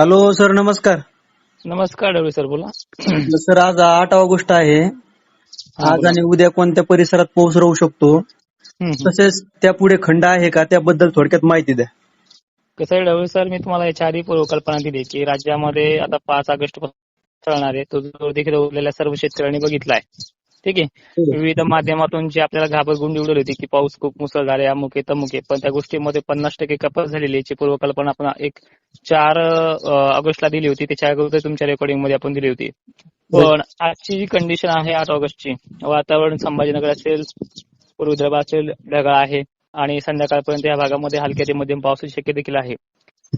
Hello sir नमस्कार. नमस्कार डवळे sir बोला. सर आज आठ ऑगस्ट आहे. आज. आणि उद्या कोणत्या परिसरात पाऊस राहू शकतो. तसेच त्यापुढे खंड आहे का? त्याबद्दल थोडक्यात माहिती द्या. कसं आहे डवळे सर मी तुम्हाला याच्या आधी पूर्वकल्पना दिली की राज्यामध्ये आता पाच ऑगस्टपासून चालणार आहे. तो जो देखील उरलेल्या सर्व शेतकऱ्यांनी बघितलाय ठीक आहे. हो. विविध माध्यमातून जी आपल्याला घाबरगुंडी उडवली होती की पाऊस खूप मुसळधार आहे अमुक आहे तमुक आहे. पण त्या गोष्टीमध्ये पन्नास टक्के कपात झालेली आहे याची पूर्वकल्पना आपण एक चार ऑगस्टला दिली होती. त्याच्या अगोदर तुमच्या रेकॉर्डिंगमध्ये आपण दिली होती. पण आजची जी कंडिशन आहे आठ ऑगस्टची वातावरण संभाजीनगर असेल पूर्व विदर्भ असेल ढगाळ आहे आणि संध्याकाळपर्यंत या भागामध्ये हलक्या ते मध्यम पावसाची शक्य देखील आहे.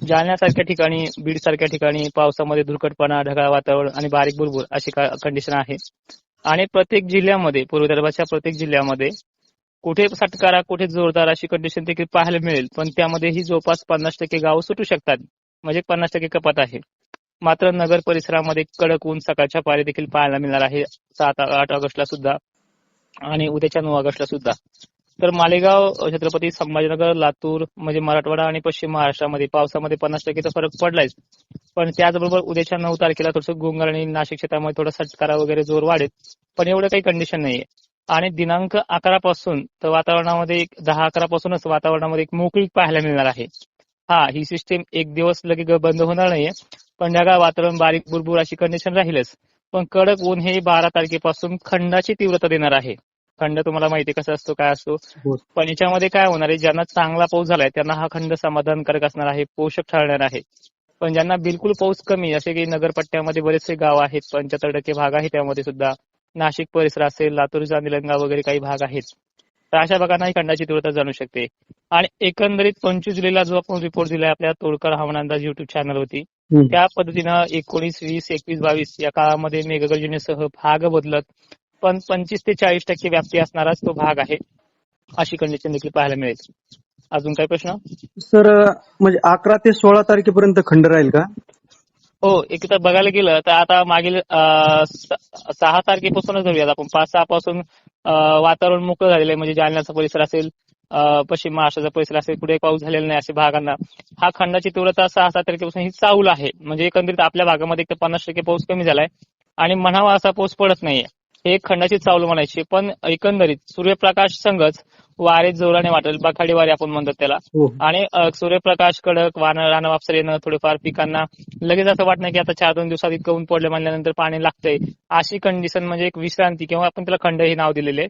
जालन्यासारख्या ठिकाणी बीड सारख्या ठिकाणी पावसामध्ये धुरकटपणा ढगाळ वातावरण आणि बारीक बुरबुर अशी कंडिशन आहे. आणि प्रत्येक जिल्ह्यामध्ये पूर्व विदर्भाच्या प्रत्येक जिल्ह्यामध्ये कुठे सटकारा कुठे जोरदार अशी कंडिशन देखील पाहायला मिळेल. पण त्यामध्येही जवळपास पन्नास टक्के गावं सुटू शकतात. म्हणजे पन्नास टक्के कपात आहे. मात्र नगर परिसरामध्ये कडक ऊन सकाळच्या पारी देखील पाहायला मिळणार आहे. सात आठ ऑगस्टला सुद्धा आणि उद्याच्या नऊ ऑगस्टला सुद्धा. तर मालेगाव छत्रपती संभाजीनगर लातूर म्हणजे मराठवाडा आणि पश्चिम महाराष्ट्रामध्ये पावसामध्ये पन्नास टक्केचा फरक पडलायच पण त्याचबरोबर उद्याच्या नऊ तारखेला थोडंसं गोंगार आणि नाशिक क्षेत्रामध्ये थोडा सटकारा वगैरे जोर वाढेल. पण एवढं काही कंडिशन नाहीये. आणि दिनांक अकरा पासून तर वातावरणामध्ये एक दहा अकरा पासूनच वातावरणामध्ये एक मोकळीक पाहायला मिळणार आहे. हा ही सिस्टीम एक दिवस लगेच बंद होणार नाहीये. पण ढगाळ वातावरण बारीक बुरबुर अशी कंडिशन राहीलच. पण कडक ऊन हे बारा तारखेपासून खंडाची तीव्रता देणार आहे. खंड तुम्हाला माहिती कसा असतो काय असतो? हो. पण याच्यामध्ये काय होणार आहे ज्यांना चांगला पाऊस झालाय त्यांना हा खंड समाधानकारक असणार आहे पोषक ठरणार आहे. पण ज्यांना बिलकुल पाऊस कमी जसे की नगरपट्ट्यामध्ये बरेचसे गाव आहेत पंच्याहत्तर टक्के भाग आहे त्यामध्ये सुद्धा. नाशिक परिसर असेल लातूर चांदिलंगा वगैरे काही भाग आहेत. तर अशा भागांना ही खंडाची तीव्रता जाणू शकते. आणि एकंदरीत पंचवीस जुलैला जो आपण रिपोर्ट दिलाय आपल्या तोडकर हवामान अंदाज युट्यूब चॅनल होती. त्या पद्धतीनं एकोणीस वीस एकवीस बावीस या काळामध्ये मेघगर्जनेसह भाग बदलत पण पंचवीस ते चाळीस टक्के व्याप्ती असणाराच तो भाग आहे अशी कंडिशन देखील पाहायला मिळेल. अजून काही प्रश्न? सर म्हणजे अकरा ते सोळा तारखेपर्यंत खंड राहील का? हो एक तर बघायला गेलं तर आता मागील सहा तारखेपासूनच धरूयात आपण. पाच सहा पासून वातावरण मोकळं झालेलं आहे. म्हणजे जालन्याचा परिसर असेल पश्चिम महाराष्ट्राचा परिसर असेल कुठे पाऊस झालेला नाही अशा भागांना. हा खंडाची तीव्रता सहा सात तारखेपासून ही चावल आहे. म्हणजे एकंदरीत आपल्या भागामध्ये एक तर पन्नास टक्के पाऊस कमी झालाय आणि म्हणावा असा पाऊस पडत नाहीये. हे एक खंडाची चावल म्हणायची. पण एकंदरीत सूर्यप्रकाश संघच वारे जोराने वाटेल. बखाडी वारे आपण म्हणतो त्याला. हो. आणि सूर्यप्रकाश कडक वान रानं वापसर येणं थोडेफार पिकांना. लगेच असं वाटणं की आता चार दोन दिवसात इतकं ऊन पडलं म्हणल्यानंतर पाणी लागतंय. अशी कंडिशन म्हणजे एक विश्रांती किंवा आपण त्याला खंड हे नाव दिलेले.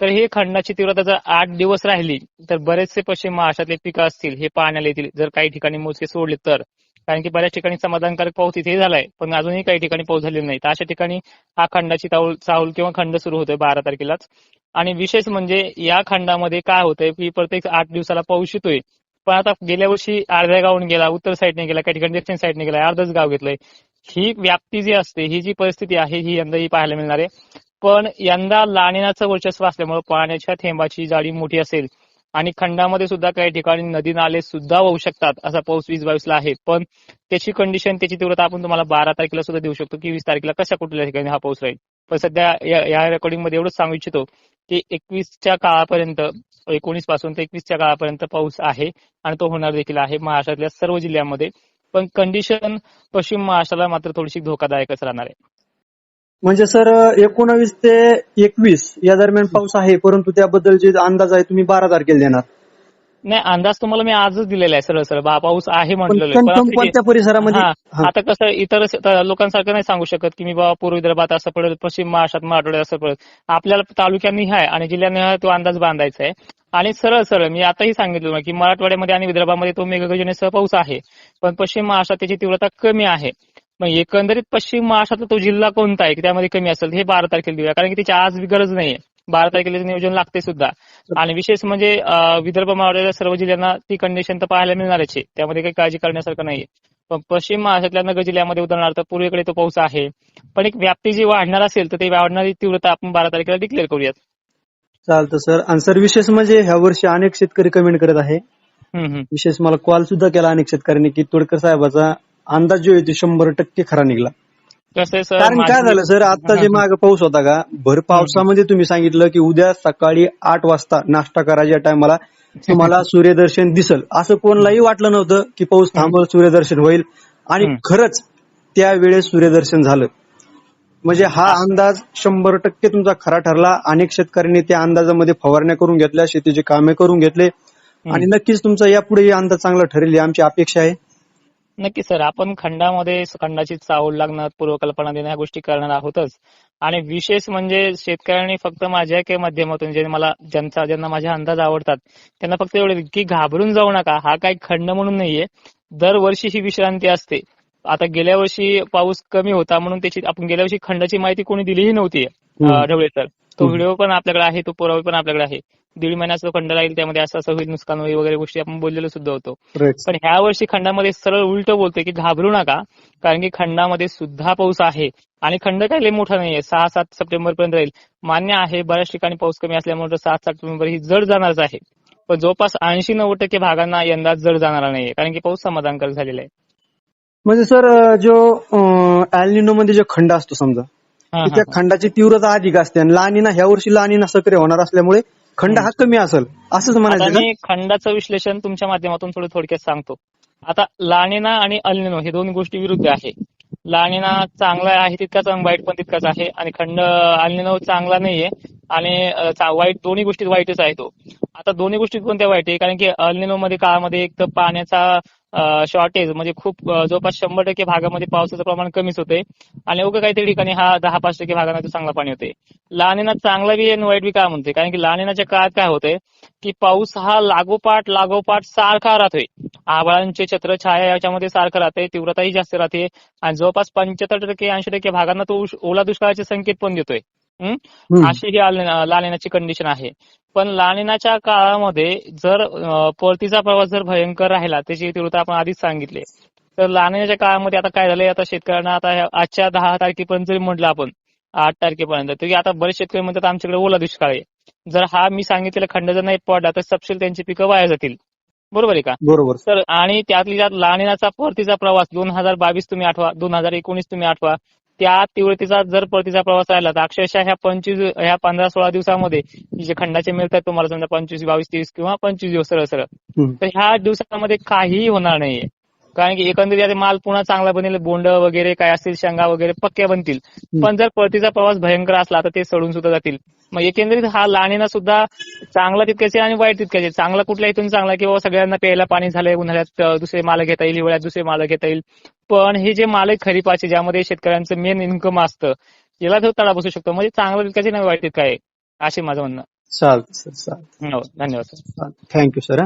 तर हे खंडाची तीव्रता जर आठ दिवस राहिली तर बरेचसे पश्चिम महाराष्ट्रातले पिकं असतील हे पाण्याला येतील. जर काही ठिकाणी मोजके सोडले तर. कारण की बऱ्याच ठिकाणी समाधानकारक पाऊस इथे झालाय पण अजूनही काही ठिकाणी पाऊस झालेला नाही. तर अशा ठिकाणी हा खंडाची चाऊल किंवा खंड सुरू होतोय बारा तारखेलाच. आणि विशेष म्हणजे या खंडामध्ये काय होतंय की प्रत्येक आठ दिवसाला पाऊस येतोय. पण आता गेल्या वर्षी अर्ध्या गावून गेला उत्तर साईडने गेला काही ठिकाणी दक्षिण साईडने गेला अर्धच गाव घेतलंय. ही व्याप्ती जी असते ही जी परिस्थिती आहे ही यंदा ही पाहायला मिळणार आहे. पण यंदा लानिनाचं वर्चस्व असल्यामुळे पाण्याच्या थेंबाची जाडी मोठी असेल. आणि खंडामध्ये सुद्धा काही ठिकाणी नदी नाले सुद्धा होऊ शकतात असा पाऊस वीस बावीसला आहे. पण त्याची कंडिशन त्याची तीव्रता आपण तुम्हाला बारा तारखेला सुद्धा देऊ शकतो की वीस तारखेला कशा कुठल्या ठिकाणी हा पाऊस राहील. पण सध्या या- रेकॉर्डिंगमध्ये एवढंच सांगू इच्छितो की एकवीसच्या काळापर्यंत एकोणीसपासून ते एकवीसच्या काळापर्यंत पाऊस आहे आणि तो होणार देखील आहे महाराष्ट्रातल्या सर्व जिल्ह्यांमध्ये. पण कंडिशन पश्चिम महाराष्ट्राला मात्र थोडीशी धोकादायकच राहणार आहे. म्हणजे सर एकोणावीस ते एकवीस या दरम्यान पाऊस आहे परंतु त्याबद्दल जे अंदाज आहे तुम्ही बारा तारखेला देणार. नाही अंदाज तुम्हाला मी आजच दिलेला आहे सरळ सरळ. बा पाऊस आहे म्हटलेलं कोणत्या परिसरामध्ये. आता कसं इतर लोकांसारखं नाही सांगू शकत की मी बाबा पूर्व विदर्भात असं पडेल पश्चिम महाराष्ट्रात मराठवाड्यात असं पडेल. आपल्याला तालुक्यांनी आहे आणि जिल्ह्यांनी तो अंदाज बांधायचा आहे. आणि सरळ सरळ मी आताही सांगितलं की मराठवाड्यामध्ये आणि विदर्भामध्ये तो मेघगर्जनेसह पाऊस आहे. पण पश्चिम महाराष्ट्रात त्याची तीव्रता कमी आहे. मग एकंदरीत पश्चिम महाराष्ट्रातला तो जिल्हा कोणता आहे की त्यामध्ये कमी असेल हे बारा तारखेला देऊया. कारण की त्याची आज गरज नाहीये. बारा तारखेला नियोजन लागते सुद्धा. आणि विशेष म्हणजे विदर्भ मराठवाड्याच्या सर्व जिल्ह्यांना ती कंडिशन तर पाहायला मिळणारच आहे. त्यामध्ये काही काळजी करण्यासारखं नाहीये. पण पश्चिम महाराष्ट्रातल्या नगर जिल्ह्यामध्ये उदाहरणार्थ पूर्वेकडे तो पाऊस आहे. पण एक व्याप्ती जी वाढणार असेल तर ती वाढणारी तीव्रता आपण बारा तारखेला डिक्लेअर करूयात. चालतं सर आणि सर विशेष म्हणजे ह्या वर्षी अनेक शेतकरी कमेंट करत आहे. विशेष मला कॉल सुद्धा केला अनेक शेतकऱ्यांनी की तोडकर साहेबाचा अंदाज जो आहे तो शंभर टक्के खरा निघला. कसं आहे सर. कारण काय माझी- झालं सर आता जे मागे पाऊस होता का भर पावसामध्ये तुम्ही सांगितलं की उद्या सकाळी आठ वाजता नाश्ता करायच्या टायमाला तुम्हाला सूर्यदर्शन दिसल. असं कोणालाही वाटलं नव्हतं की पाऊस थांबल सूर्यदर्शन होईल. आणि हम्म. खरंच त्यावेळेस सूर्यदर्शन झालं. म्हणजे हा अंदाज शंभर टक्के तुमचा खरा ठरला. अनेक शेतकऱ्यांनी त्या अंदाजामध्ये फवारण्या करून घेतल्या शेतीची कामे करून घेतले. आणि नक्कीच तुमचा यापुढे अंदाज चांगला ठरेल ही आमची अपेक्षा आहे. नक्की सर आपण खंडामध्ये खंडाची चावल लागणं पूर्वकल्पना देणं ह्या गोष्टी करणार आहोतच. आणि विशेष म्हणजे शेतकऱ्यांनी फक्त माझ्या काही माध्यमातून जे मला ज्यांचा ज्यांना माझे अंदाज आवडतात त्यांना फक्त एवढे की घाबरून जाऊ नका हा काही खंड म्हणून नाहीये. दरवर्षी ही विश्रांती असते. आता गेल्या वर्षी पाऊस कमी होता म्हणून त्याची आपण गेल्या वर्षी खंडाची माहिती कोणी दिलीही नव्हती ढवळे सर तो. व्हिडिओ पण आपल्याकडे आहे तो पुरावा पण आपल्याकडे आहे. दीड महिन्याचा खंड राहील त्यामध्ये असं असं होईल नुकसान होईल वगैरे गोष्टी आपण बोललेलो सुद्धा होतो. पण ह्या वर्षी खंडामध्ये सरळ उलट बोलतोय की घाबरू नका कारण की खंडामध्ये सुद्धा पाऊस आहे. आणि खंड काही लय मोठा नाहीये सहा सात सप्टेंबर पर्यंत राहील. मान्य आहे बऱ्याच ठिकाणी पाऊस कमी असल्यामुळे सात सात सप्टेंबर ही जड जाणारच आहे. पण जवळपास ऐंशी नव्वद टक्के भागांना यंदा जड जाणार नाहीये कारण की पाऊस समाधानकारक झालेला आहे. म्हणजे सर जो अॅलिनो मध्ये जो खंड असतो समजा त्या खंडाची तीव्रता अधिक असते. आणि लानिना ह्या वर्षी लानिना सक्रिय होणार असल्यामुळे खंड हा कमी असेल असंच म्हणायचं मी खंडाचं विश्लेषण तुमच्या माध्यमातून थोडं थोडक्यात सांगतो. आता लानिना आणि अल्निनो हे दोन गोष्टी विरुद्ध आहे. लानिना चांगला आहे तितकाच वाईट पण तितकाच आहे. आणि खंड अल्निनो चांगला नाहीये. आणि वाईट दोन्ही गोष्टी वाईटच आहे तो. आता दोन्ही गोष्टी कोणत्या वाईट आहे? कारण की अल्निनो मध्ये काळामध्ये एक तर पाण्याचा शॉर्टेज म्हणजे खूप जवळपास शंभर टक्के भागामध्ये पावसाचं प्रमाण कमीच होते. आणि उगा काहीतरी ठिकाणी हा दहा पाच टक्के भागामध्ये चांगला पाणी होते. लानिना चांगला बी आणि वाईट बी काय म्हणते? कारण की लानिनाच्या काळात काय होतंय की पाऊस हा लागोपाठ लागोपाठ सारखा राहतोय. आभाळांचे छत्र छाया याच्यामध्ये सारखं राहते तीव्रताही जास्त राहते. आणि जवळपास पंच्याहत्तर टक्के ऐंशी टक्के भागांना तो ओला दुष्काळाचे संकेत पण देतोय. अशी ही लाल- लानिनाची कंडिशन आहे. पण लानिनाच्या काळामध्ये जर परतीचा प्रवास जर भयंकर राहिला त्याची तीव्रता आपण आधीच सांगितली. तर लानिनाच्या काळामध्ये आता काय झालंय आता शेतकऱ्यांना आता आजच्या दहा तारखेपर्यंत जरी म्हटलं आपण आठ तारखेपर्यंत तरी आता बरेच शेतकरी म्हणतात आमच्याकडे ओला दुष्काळ आहे. जर हा मी सांगितलेला खंड जर नाही पडला तर सपशेल त्यांची पिकं वाया जातील. बरोबर आहे का? बरोबर. तर आणि त्यातली त्यात लानिनाचा परतीचा प्रवास दोन हजार बावीस तुम्ही आठवा दोन हजार एकोणीस तुम्ही आठवा त्या तीव्रतेचा जर परतीचा प्रवास राहिला तर अक्षरशः ह्या पंचवीस ह्या पंधरा सोळा दिवसामध्ये जे खंडाचे मिळतात तुम्हाला समजा पंचवीस बावीस तीस किंवा पंचवीस दिवस सरळ सरळ. तर ह्या दिवसामध्ये काहीही होणार नाहीये कारण की एकंदरीत यात माल पुन्हा चांगला बनेल बोंड वगैरे काय असतील शेंगा वगैरे पक्क्या बनतील. पण जर परतीचा प्रवास भयंकर असला तर ते सडून सुद्धा जातील. मग एकंदरीत हा लाणीना सुद्धा चांगला तितक्याच आणि वाईट तितक्याच. चांगला कुठल्या इथून चांगला की बाबा सगळ्यांना प्यायला पाणी झालंय उन्हाळ्यात दुसरे माल घेता येईल हिवाळ्यात दुसरे माल घेता येईल. पण हे जे माल आहे खरीपाचे ज्यामध्ये शेतकऱ्यांचं मेन इन्कम असतं याला तो तडा बसू शकतो. म्हणजे चांगला तितकाच नाही वाईट तितका आहे असे माझं म्हणणं. चालतं सर चालतं हो, धन्यवाद सर. Thank you sir